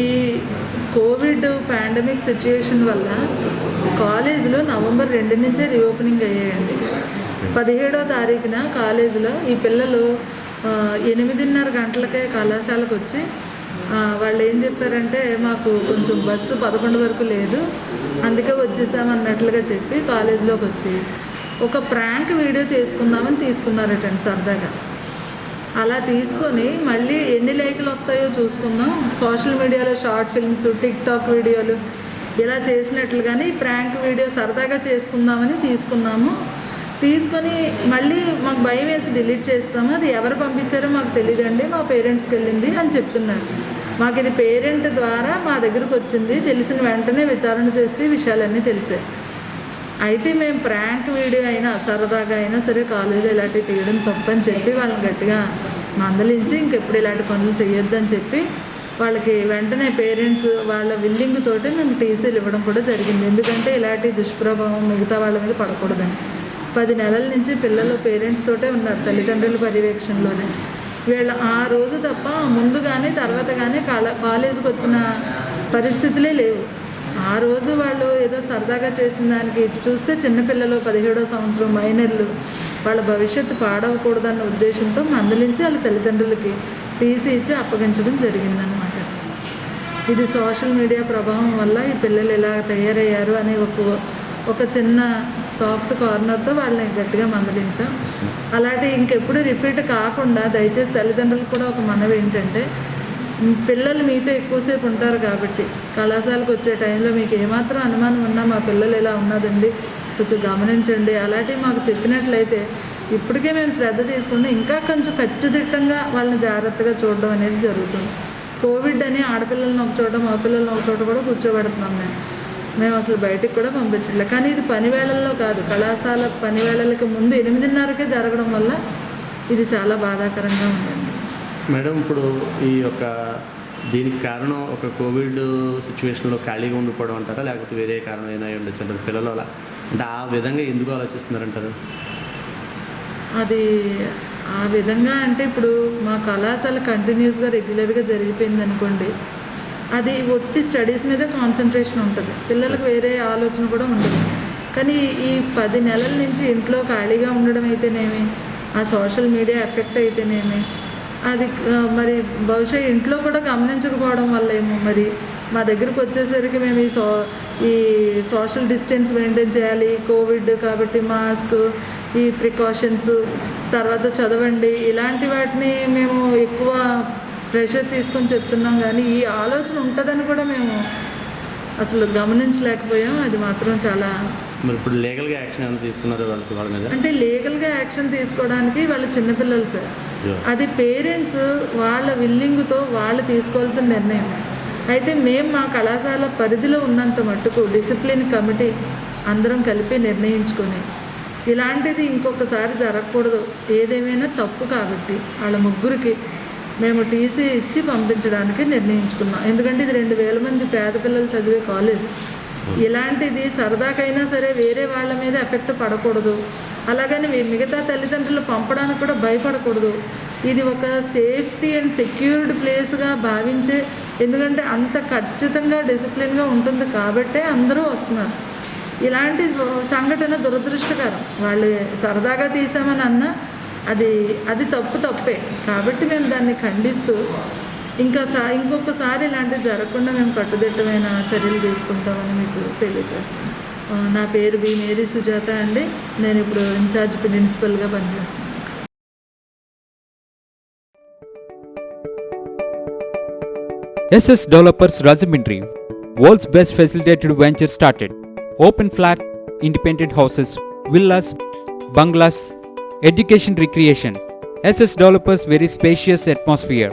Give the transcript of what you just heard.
ఈ Covid pandemic situation వల్ల కాలేజీలో నవంబర్ రెండు నుంచే రీఓపెనింగ్ అయ్యాయండి. పదిహేడో తారీఖున కాలేజీలో ఈ పిల్లలు ఎనిమిదిన్నర గంటలకే కళాశాలకు వచ్చి వాళ్ళు ఏం చెప్పారంటే మాకు కొంచెం బస్సు పదకొండు వరకు లేదు అందుకే వచ్చేసామన్నట్లుగా చెప్పి కాలేజీలోకి వచ్చి ఒక ప్రాంక్ వీడియో తీసుకుందామని తీసుకున్నారటండి సరదాగా. అలా తీసుకొని మళ్ళీ ఎన్ని లైకులు వస్తాయో చూసుకుందాం. సోషల్ మీడియాలో షార్ట్ ఫిల్మ్స్ టిక్ టాక్ వీడియోలు ఇలా చేసినట్లుగానే ఈ ప్రాంక్ వీడియో సరదాగా చేసుకుందామని తీసుకున్నాము. తీసుకొని మళ్ళీ మాకు భయం వేసి డిలీట్ చేస్తాము. అది ఎవరు పంపించారో మాకు తెలియదండి. మా పేరెంట్స్కి వెళ్ళింది అని చెప్తున్నారు. మాకు ఇది పేరెంట్ ద్వారా మా దగ్గరకు వచ్చింది. తెలిసిన వెంటనే విచారణ చేస్తే ఈ విషయాలన్నీ తెలిసాయి. అయితే మేము ప్రాంక్ వీడియో అయినా సరదాగా అయినా సరే కాలేజీలో ఇలాంటివి తీయడం తప్పని చెప్పి వాళ్ళని గట్టిగా మందలించి ఇంకెప్పుడు ఇలాంటి పనులు చేయొద్దని చెప్పి వాళ్ళకి వెంటనే పేరెంట్స్ వాళ్ళ విల్లింగ్ తోటి మేము టీసీలు ఇవ్వడం కూడా జరిగింది. ఎందుకంటే ఇలాంటి దుష్ప్రభావం మిగతా వాళ్ళ మీద పడకూడదని. పది నెలల నుంచి పిల్లలు పేరెంట్స్ తోటే ఉన్నారు తల్లిదండ్రుల పర్యవేక్షణలోనే. వీళ్ళ ఆ రోజు తప్ప ముందు కానీ తర్వాత కానీ కాలేజీకి వచ్చిన పరిస్థితులే లేవు. ఆ రోజు వాళ్ళు ఏదో సరదాగా చేసిన దానికి ఇటు చూస్తే చిన్నపిల్లలు పదిహేడో సంవత్సరం మైనర్లు వాళ్ళ భవిష్యత్తు పాడవకూడదన్న ఉద్దేశంతో మందలించి వాళ్ళ తల్లిదండ్రులకి టీసీ ఇచ్చి అప్పగించడం జరిగిందనమాట ఇది సోషల్ మీడియా ప్రభావం వల్ల ఈ పిల్లలు ఇలా తయారయ్యారు అనే ఒక ఒక చిన్న సాఫ్ట్ కార్నర్తో వాళ్ళని గట్టిగా మందలించాం. అలాంటి ఇంకెప్పుడు రిపీట్ కాకుండా దయచేసి తల్లిదండ్రులకు కూడా ఒక మనవి ఏంటంటే పిల్లలు మీతో ఎక్కువసేపు ఉంటారు కాబట్టి కళాశాలకు వచ్చే టైంలో మీకు ఏమాత్రం అనుమానం ఉన్నా మా పిల్లలు ఇలా ఉన్నదండి కొంచెం గమనించండి. అలాంటివి మాకు చెప్పినట్లయితే ఇప్పటికే మేము శ్రద్ధ తీసుకుంటే ఇంకా కొంచెం కట్టుదిట్టంగా వాళ్ళని జాగ్రత్తగా చూడడం అనేది జరుగుతుంది. కోవిడ్ అని ఆడపిల్లల్ని ఒక చోట మా పిల్లల్ని ఒక చోట కూడా కూర్చోబెడుతున్నాం మేము. మేము అసలు బయటికి కూడా పంపించట్లేదు. కానీ ఇది పని వేళల్లో కాదు. కళాశాల పని వేళలకి ముందు ఎనిమిదిన్నరకే జరగడం వల్ల ఇది చాలా బాధాకరంగా ఉందండి. మేడం ఇప్పుడు ఈ యొక్క దీనికి కారణం ఒక కోవిడ్ సిచ్యువేషన్లో ఖాళీగా ఉండిపోవడం అంటారా? లేకపోతే వేరే కారణం ఏమైనా అయి ఉండొచ్చు అంటారు? పిల్లలు అలా అంటే ఆ విధంగా ఎందుకు ఆలోచిస్తున్నారంటారు? అది ఆ విధంగా అంటే ఇప్పుడు మా కళాశాల కంటిన్యూస్గా రెగ్యులర్గా జరిగిపోయింది అనుకోండి అది ఒట్టి స్టడీస్ మీద కాన్సన్ట్రేషన్ ఉంటుంది. పిల్లలకు వేరే ఆలోచన కూడా ఉండదు. కానీ ఈ పది నెలల నుంచి ఇంట్లో ఖాళీగా ఉండడం అయితేనేమి ఆ సోషల్ మీడియా ఎఫెక్ట్ అయితేనేమి అది మరి బహుశా ఇంట్లో కూడా గమనించకపోవడం వల్ల ఏమో మరి. మా దగ్గరకు వచ్చేసరికి మేము ఈ సో ఈ సోషల్ డిస్టెన్స్ మెయింటైన్ చేయాలి కోవిడ్ కాబట్టి మాస్క్ ఈ ప్రికాషన్స్ తర్వాత చదవండి ఇలాంటి వాటిని మేము ఎక్కువ ప్రెషర్ తీసుకొని చెప్తున్నాం కానీ ఈ ఆలోచన ఉంటుందని కూడా మేము అసలు గమనించలేకపోయాం. అది మాత్రం చాలా మరి ఇప్పుడు లీగల్గా యాక్షన్ ఏమైనా తీసుకున్నారో వాళ్ళ మీద? అంటే లీగల్గా యాక్షన్ తీసుకోవడానికి వాళ్ళు చిన్నపిల్లలు సార్. అది పేరెంట్స్ వాళ్ళ విల్లింగ్తో వాళ్ళు తీసుకోవాల్సిన నిర్ణయం. అయితే మేము మా కళాశాల పరిధిలో ఉన్నంత మట్టుకు డిసిప్లిన్ కమిటీ అందరం కలిపి నిర్ణయించుకొని ఇలాంటిది ఇంకొకసారి జరగకూడదు. ఏదేమైనా తప్పు కాబట్టి వాళ్ళ ముగ్గురికి మేము టీసీ ఇచ్చి పంపించడానికి నిర్ణయించుకున్నాం. ఎందుకంటే ఇది రెండు వేల మంది పేద పిల్లలు చదివే కాలేజ్. ఇలాంటిది సరదాకైనా సరే వేరే వాళ్ళ మీద ఎఫెక్ట్ పడకూడదు. అలాగని మిగతా తల్లిదండ్రులు పంపడానికి కూడా భయపడకూడదు. ఇది ఒక సేఫ్టీ అండ్ సెక్యూర్డ్ ప్లేస్గా భావించే ఎందుకంటే అంత ఖచ్చితంగా డిసిప్లిన్గా ఉంటుంది కాబట్టే అందరూ వస్తున్నారు. ఇలాంటి సంఘటన దురదృష్టకరం. వాళ్ళు సరదాగా తీసామని అన్నా అది అది తప్పు తప్పే. కాబట్టి మేము దాన్ని ఖండిస్తూ ఇంకా సా ఇంకొకసారి ఇలాంటివి జరగకుండా మేము కట్టుదిట్టమైన చర్యలు తీసుకుంటామని మీకు తెలియజేస్తాను నా పేరు బి మేరీ సుజాత అండి నేను ఇప్పుడు ఇన్ఛార్జ్ ప్రిన్సిపల్గా పనిచేస్తాను S S developers Rajahmundry worlds best facilitated venture started open flat independent houses villas bungalows education recreation. SS developers very spacious atmosphere